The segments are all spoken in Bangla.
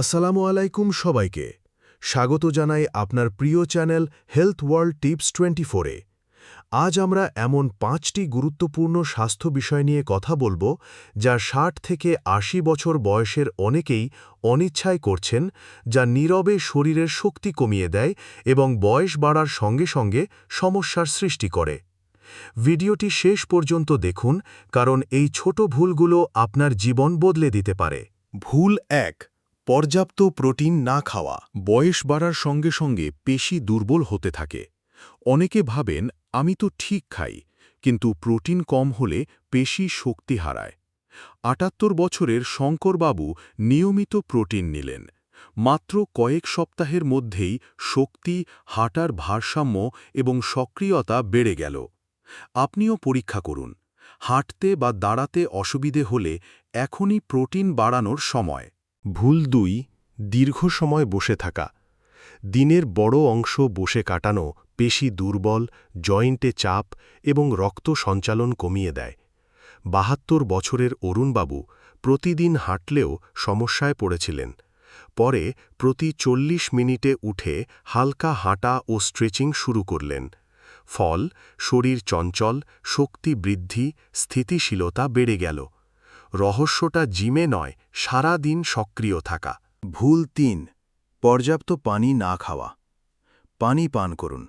আসসালামু আলাইকুম সবাইকে। স্বাগত জানাই আপনার প্রিয় channel health world tips twenty ফোরে আজ আমরা এমন পাঁচটি গুরুত্বপূর্ণ স্বাস্থ্য বিষয় নিয়ে কথা বলব, যা ষাট থেকে আশি বছর বয়সের অনেকেই অনিচ্ছায় করছেন, যা নীরবে শরীরের শক্তি কমিয়ে দেয় এবং বয়স বাড়ার সঙ্গে সঙ্গে সমস্যার সৃষ্টি করে। ভিডিওটি শেষ পর্যন্ত দেখুন, কারণ এই ছোট ভুলগুলো আপনার জীবন বদলে দিতে পারে। ভুল এক পর্যাপ্ত প্রোটিন না খাওয়া বয়স বাড়ার সঙ্গে সঙ্গে পেশি দুর্বল হতে থাকে। অনেকে ভাবেন, আমি তো ঠিক খাই, কিন্তু প্রোটিন কম হলে পেশি শক্তি হারায়। আটাত্তর বছরের শঙ্করবাবু নিয়মিত প্রোটিন নিলেন। মাত্র কয়েক সপ্তাহের মধ্যেই শক্তি, হাঁটার ভারসাম্য এবং সক্রিয়তা বেড়ে গেল। আপনিও পরীক্ষা করুন। হাঁটতে বা দাঁড়াতে অসুবিধে হলে এখনই প্রোটিন বাড়ানোর সময়। ভুল দুই দীর্ঘ সময় বসে থাকা, দিনের বড় অংশ বসে কাটানো পেশি দুর্বল, জয়েন্টে চাপ এবং রক্ত সঞ্চালন কমিয়ে দেয়। বাহাত্তর বছরের অরুণবাবু প্রতিদিন হাঁটলেও সমস্যায় পড়েছিলেন। পরে প্রতি চল্লিশ মিনিটে উঠে হালকা হাঁটা ও স্ট্রেচিং শুরু করলেন। ফল, শরীর চঞ্চল, শক্তি বৃদ্ধি, স্থিতিশীলতা বেড়ে গেল। রহস্যটা জিমে নয় সারা দিন সক্রিয় থাকা। ভুল তিন, পর্যাপ্ত পানি না খাওয়া। পানি পান করুন।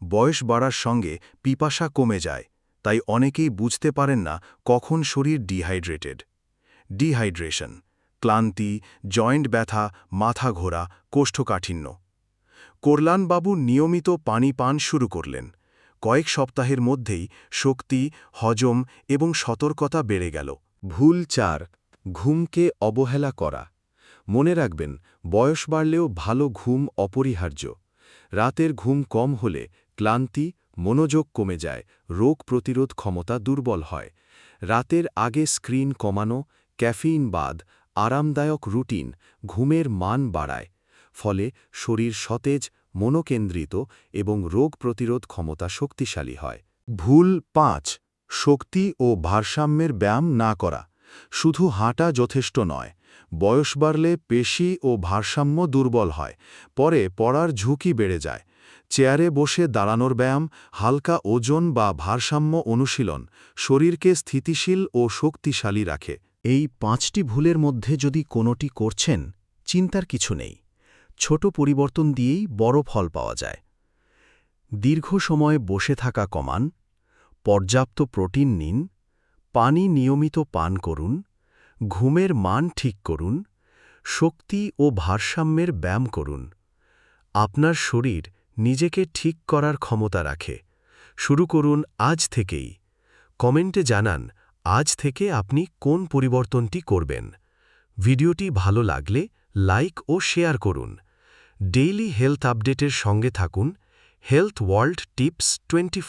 বয়স বাড়ার সঙ্গে পিপাসা কমে যায়, তাই অনেকেই বুঝতে পারেন না কখন শরীর ডিহাইড্রেটেড। ডিহাইড্রেশন, ক্লান্তি, জয়েন্ট ব্যথা, মাথা ঘোরা, কোষ্ঠকাঠিন্য। কল্যাণবাবু নিয়মিত পানি পান শুরু করলেন। কয়েক সপ্তাহের মধ্যেই শক্তি, হজম এবং সতর্কতা বেড়ে গেল। ভুল চার, ঘুমকে অবহেলা করা। মনে রাখবেন, বয়স বাড়লেও ভালো ঘুম অপরিহার্য। রাতের ঘুম কম হলে ক্লান্তি, মনোযোগ কমে যায়, রোগ প্রতিরোধ ক্ষমতা দুর্বল হয়। রাতের আগে স্ক্রিন কমানো, ক্যাফিন বাদ, আরামদায়ক রুটিন, ঘুমের মান বাড়ায়। ফলে শরীর সতেজ, মনোকেন্দ্রিত এবং রোগ প্রতিরোধ ক্ষমতা শক্তিশালী হয়। ভুল পাঁচ শক্তি ও ভারসাম্যের ব্যায়াম না করা। শুধু হাঁটা যথেষ্ট নয়, বয়স বাড়লে পেশি ও ভারসাম্য দুর্বল হয়, পরে পড়ার ঝুঁকি বেড়ে যায়। চেয়ারে বসে দাঁড়ানোর ব্যায়াম, হালকা ওজন বা ভারসাম্য অনুশীলন শরীরকে স্থিতিশীল ও শক্তিশালী রাখে। এই পাঁচটি ভুলের মধ্যে যদি কোনোটি করছেন, চিন্তার কিছু নেই। ছোট পরিবর্তন দিয়েই বড় ফল পাওয়া যায়। দীর্ঘ সময় বসে থাকা কমান পর্যাপ্ত প্রোটিন নিন, পানি নিয়মিত পান করুন, ঘুমের মান ঠিক করুন, শক্তি ও ভারসাম্যের ব্যায়াম করুন। আপনার শরীর নিজেকে ঠিক করার ক্ষমতা রাখে। শুরু করুন আজ থেকেই। কমেন্টে জানান আজ থেকে আপনি কোন পরিবর্তনটি করবেন। ভিডিওটি ভালো লাগলে লাইক ও শেয়ার করুন। ডেইলি হেলথ আপডেটের সঙ্গে থাকুন হেলথ ওয়ার্ল্ড টিপস টোয়েন্টি